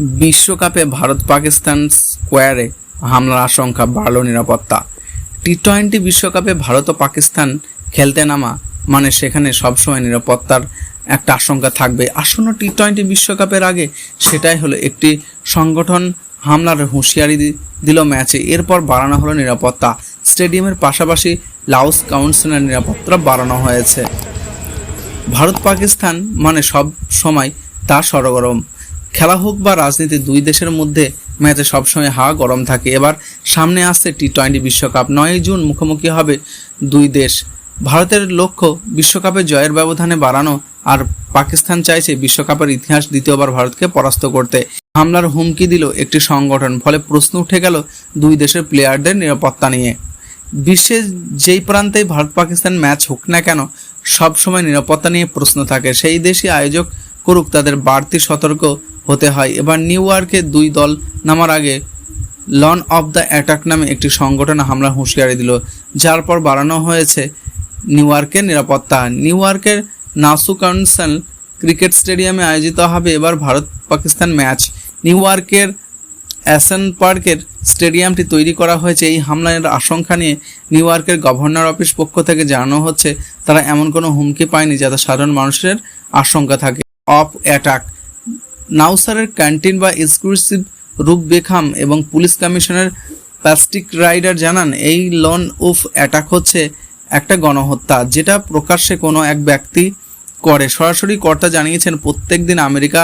বিশ্বকাপে ভারত পাকিস্তান স্কোয়ারে হামলার আশঙ্কা বাড়ল নিরাপত্তা। টি টোয়েন্টি বিশ্বকাপে ভারত ও পাকিস্তান খেলতে নামা মানে সেখানে সবসময় নিরাপত্তার একটা আশঙ্কা থাকবে। আসন্ন টি টোয়েন্টি বিশ্বকাপের আগে সেটাই হলো একটি সংগঠন হামলার হুঁশিয়ারি দিল ম্যাচে। এরপর বাড়ানো হলো নিরাপত্তা। স্টেডিয়ামের পাশাপাশি লাউস কাউন্সিলের নিরাপত্তা বাড়ানো হয়েছে। ভারত পাকিস্তান মানে সব সময় তা সরগরম। খেলা হোক বা রাজনীতি, দুই দেশের মধ্যে ম্যাচে সবসময় হাওয়া গরম থাকে। এবার সামনে আসছে টি টোয়েন্টি বিশ্বকাপ। নয় জুন মুখোমুখি হবে দুই দেশ। ভারতের লক্ষ্য, বিশ্বকাপে জয়ের ব্যবধানে বাড়ানো, আর পাকিস্তান চাইছে বিশ্বকাপের ইতিহাস দ্বিতীয়বার ভারতকে পরাস্ত করতে। হামলার হুমকি দিল একটি সংগঠন, ফলে প্রশ্ন উঠে গেল দুই দেশের প্লেয়ারদের নিরাপত্তা নিয়ে। বিশ্বের যেই প্রান্তেই ভারত পাকিস্তান ম্যাচ হোক না কেন, সবসময় নিরাপত্তা নিয়ে প্রশ্ন থাকে। সেই দেশই আয়োজক করুক, তাদের বাড়তি সতর্ক হতে হয়। এবার নিউ ইয়র্কে দুই দল নামার আগে লন অফ দ্য অ্যাটাক নামে একটি সংগঠন হামলা হুঁশিয়ারি দিল, যার পর বাড়ানো হয়েছে নিউ ইয়র্কের নিরাপত্তা। নিউ ইয়র্কের নাসু কাউন্সিল ক্রিকেট স্টেডিয়ামে আয়োজিত হবে এবার ভারত পাকিস্তান ম্যাচ। নিউ ইয়র্কের অ্যাসেন পার্কের স্টেডিয়ামটি তৈরি করা হয়েছে। এই হামলার আশঙ্কা নিয়ে নিউ ইয়র্কের গভর্নর অফিস পক্ষ থেকে জানানো হচ্ছে, তারা এমন কোনো হুমকি পায়নি যাতে সাধারণ মানুষের আশঙ্কা থাকে। অফ অ্যাটাক নাউসারের ক্যান্টিন বা এক্সক্লুসিভ রূপ বেখাম এবং পুলিশ কমিশনের প্লাস্টিক রাইডার জানান, এই লন উফ অ্যাটাক হচ্ছে একটা গণহত্যা, যেটা প্রকাশ্যে কোনো এক ব্যক্তি করে। সরাসরি কর্তা জানিয়েছেন, প্রত্যেক দিন আমেরিকা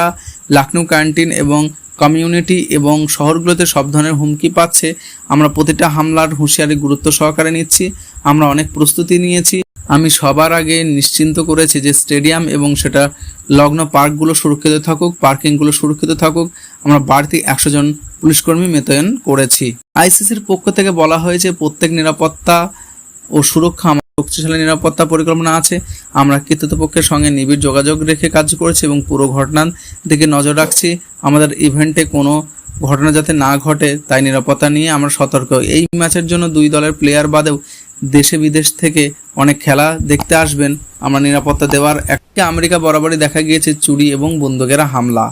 লাকনৌ ক্যান্টিন এবং কমিউনিটি এবং শহরগুলোতে সব ধরনের হুমকি পাচ্ছে। আমরা প্রতিটা হামলার হুঁশিয়ারি গুরুত্ব সহকারে নিচ্ছি। আমরা অনেক প্রস্তুতি নিয়েছি। আমি সবার আগে নিশ্চিন্ত করেছি যে স্টেডিয়াম এবং সেটা লগ্ন পার্কগুলো সুরক্ষিত থাকুক, পার্কিংগুলো সুরক্ষিত থাকুক। আমরা বাড়তি একশো জন পুলিশকর্মী মেতায়ন করেছি। আইসিসির পক্ষ থেকে বলা হয়েছে প্রত্যেক নিরাপত্তা ও সুরক্ষা আমার শক্তিশালী নিরাপত্তা পরিকল্পনা আছে। আমরা কর্তৃপক্ষের সঙ্গে নিবিড় যোগাযোগ রেখে কাজ করছি এবং পুরো ঘটনার দিকে নজর রাখছি। আমাদের ইভেন্টে কোনো ঘটনা যাতে না ঘটে, তাই নিরাপত্তা নিয়ে আমরা সতর্ক। এই ম্যাচের জন্য দুই দলের প্লেয়ার বাদেও দেশে বিদেশ থেকে অনেক খেলা দেখতে আসবেন। আমরা নিরাপত্তা দেওয়ার একটা আমেরিকা বরাবরই দেখা গিয়েছে চুরি এবং বন্দুকেরা হামলা।